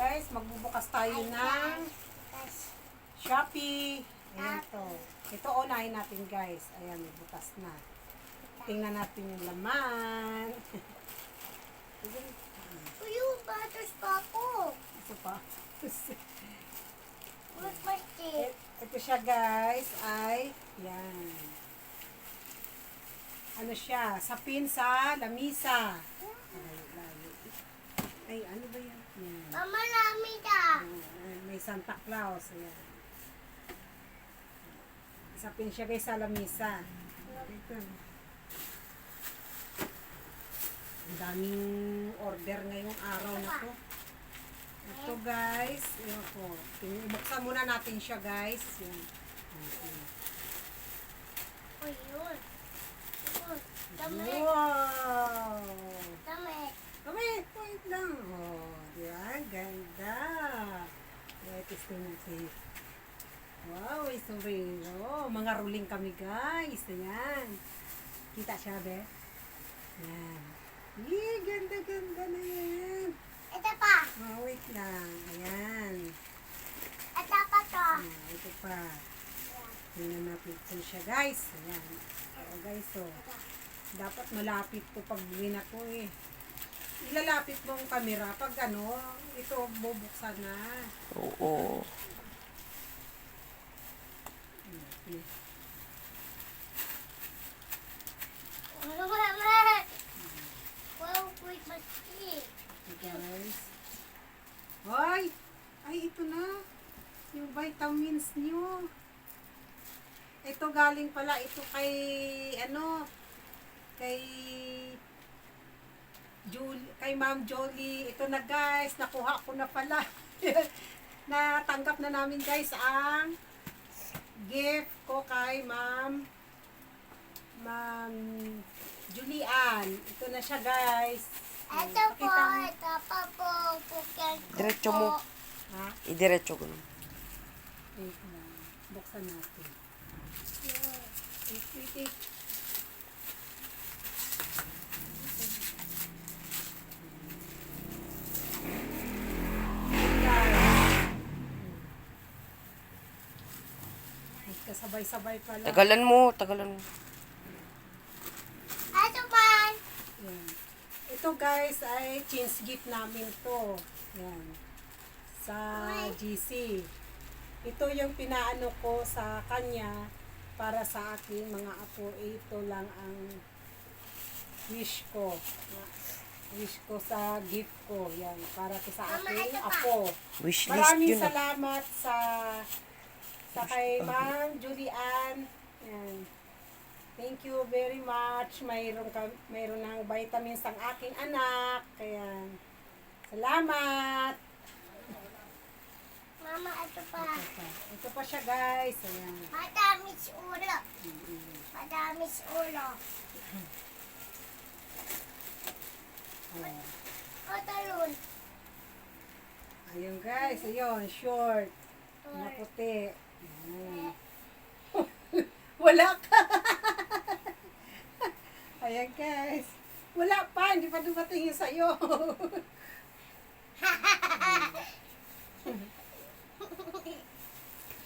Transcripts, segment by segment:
guys, magbubukas tayo ng Shopee. Ayan to. Ito unahin natin guys. Ayan, bukas na. Tingnan natin yung laman. Uy, yung butters pa ako. Ito pa. Ito siya guys ay, yan. Ano siya? Sapin sa lamisa. Ay, ano ba yan? Yan. Mama. Ayan, Santa Claus. Ayan. Sapin siya guys sa lamisa. Ito. Ang daming order ngayong araw na to. Ito guys, yun po. Buksan muna natin siya guys. Yun. Okay. Uy, yun. Damit. Wow! Damit. Wait, wait lang. Oh, di ba? Ganda. Wait, testing natin. Wow. Oh, mga ruling kami guys. Ayan. Kita siya, be? Ayan. Yee, ganda, ganda na yan. Ito pa. Oh, wait lang. Ayan. Ito pa to. Ah, ito pa. Tingnan natin ito siya, guys. Ayan. Oh, guys, oh. Dapat malapit to pag na ko eh. Ilalapit mo ang camera pag ano, ito bubuksan na. Oo. Guys. Hoy! Ay, ito na. Yung vitamins nyo. Ito galing pala ito kay ano kay Julie, kay Ma'am Jolie. Ito na guys, nakuha ko na pala. Natanggap na namin guys ang gift ko kay Ma'am Ma'am Julian. Ito na siya guys. Ito po. Ito pa po. Pukin ko Diretso mo. Ha? Idiretso ko lang. Wait lang. Buksan natin. Wait, wait, wait. Kasabay-sabay pala. Tagalan mo, tagalan mo. Ito pa. Yan. Ito guys ay change gift namin to. Yan. Sa GC. Ito yung pinaano ko sa kanya para sa aking mga apo. Ito lang ang wish ko. Wish ko sa gift ko. Yan. Para ko sa aking apo. Wishlist Maraming yun. ah. salamat sa sa kay Ma'am Julian. Yan. Thank you very much. Mayroon ka mayroon ng vitamins ang aking anak. Kaya salamat. Mama, ito pa. Ito pa, ito pa siya guys. Ayan. Madamis ulo. Madamis ulo. Ayan. O, talon. Ayun guys, ayun, short. Na puti. Ayan. Wala ka. Ayan guys. Wala pa, hindi pa dumating yung sa'yo.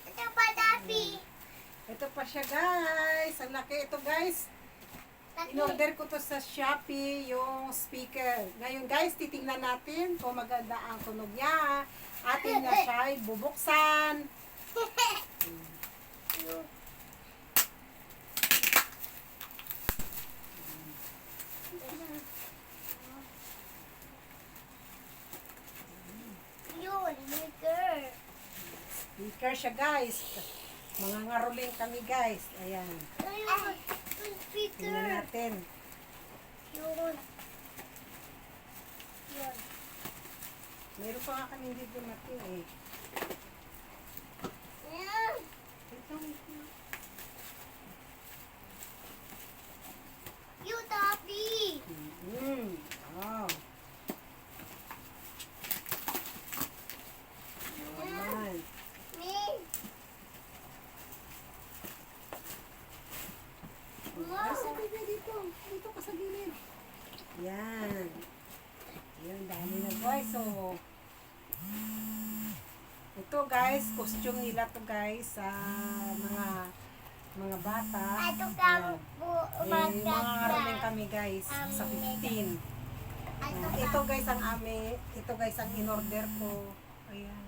Ito pa, Daffy. Ito pa siya guys. Ang laki ito guys. In-order ko to sa Shopee, yung speaker. Ngayon guys, titingnan natin kung maganda ang tunog niya. Atin na siya ay bubuksan. Speaker siya guys. Mga ngaruling kami guys. Ayan. Ayun. Tingnan natin. Yun. Yun. Meron pa nga kami hindi dumating eh. You, Daffy. Mm. Wow. Ayan. Me. Ay, sa bebe dito. Dito ka sa gilid. Yan. Yan, dami na guys. So, Ito guys, costume nila to guys sa mga mga bata. Ito ka Ayan. po magkakla. kami guys sa 15. Ito Ayan. Ito guys ang ame, ito guys ang in-order ko. Ayan.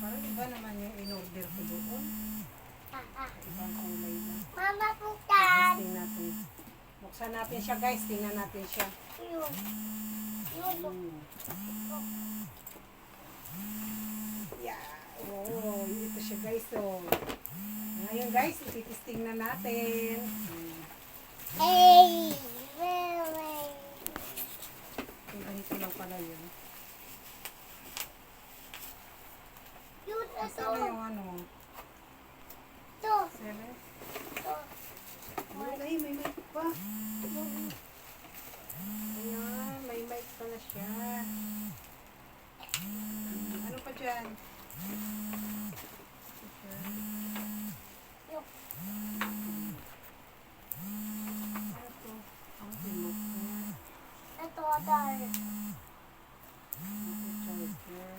Parang iba naman yung in-order ko doon. Ah, ah. Ibang kulay na. Mama putan. Testing natin. Buksan natin siya guys, tingnan natin siya. Yun. Yun. Yeah. Oh, ito siya guys. So, ngayon guys, ititesting na natin. Hey. Yung ganito lang pala yun. Yun ito. Saan na yung ano? Ito. Seven? Ito. Ay, may mic pa. Ayan, may mic pala siya. Hmm, Ano pa dyan? Yun. Ano to? Ang remote niya. Ito, dar. Ito, charger.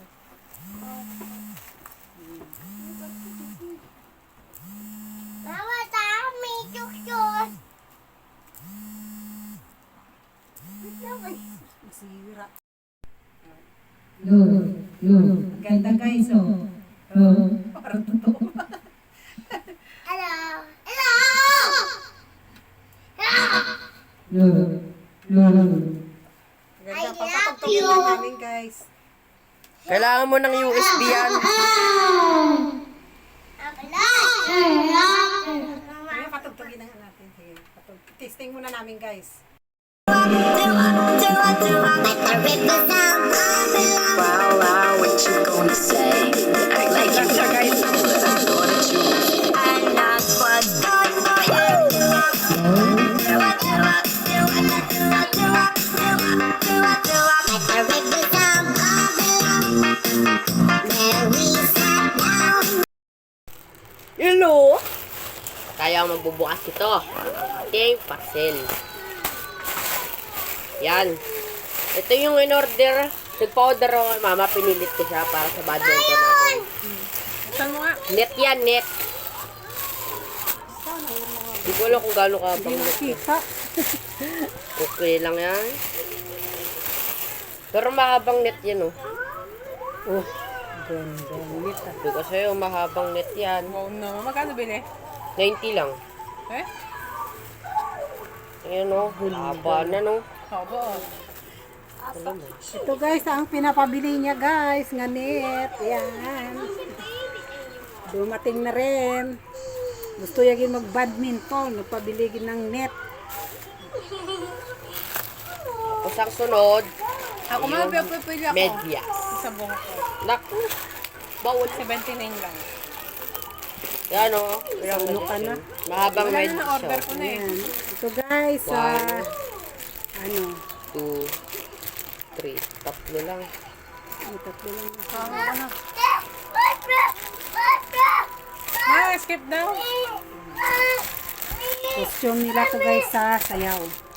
Mama, dami tuksos. Wait lang, ay. Masira. Yun, yun, Ang Ganda guys, oh. yun. Parang totoo. Hello. Hello. Yun, yun. Ang Ganda. I love Papatugtugin you. lang namin guys. Kailangan mo ng USB yan. Hello. Kaya patugtugin na natin. Sige, patug- Testing muna namin guys. Hello! Tayo magbubukas ito. Ating parcel. Yan. Ito yung in-order. Nag-powder ako. Mama, pinilit ko siya para sa badminton natin. Saan mo nga? Net yan, net. Hindi ko alam kung gaano ka Hindi pang makita. Okay lang yan. Pero mahabang net yan, oh. Oh, ganda. Ah. Sabi ko sa'yo, mahabang net yan. Wow naman. Magkano bili? 90 lang. Eh? Ayan, oh. Haba na, no. Mo. Ito guys, ang pinapabili niya guys, nga net. Yan. Dumating na rin. Gusto yagin mag-badminton. Nagpabiligin ng net. Tapos ang sunod, Ako mga pipili ako. medyas. Sa buhok ko. Naku, bawal. 79 lang. Yan, oh. Ilang Ano ka na? Mahabang Wala na na-order ko na eh. Ito guys, sa One. Ano, Two, three. Tatlo lang. ang tatlo lang. Tama ko na. Ma, skip daw. Costume nila to guys sa sayaw.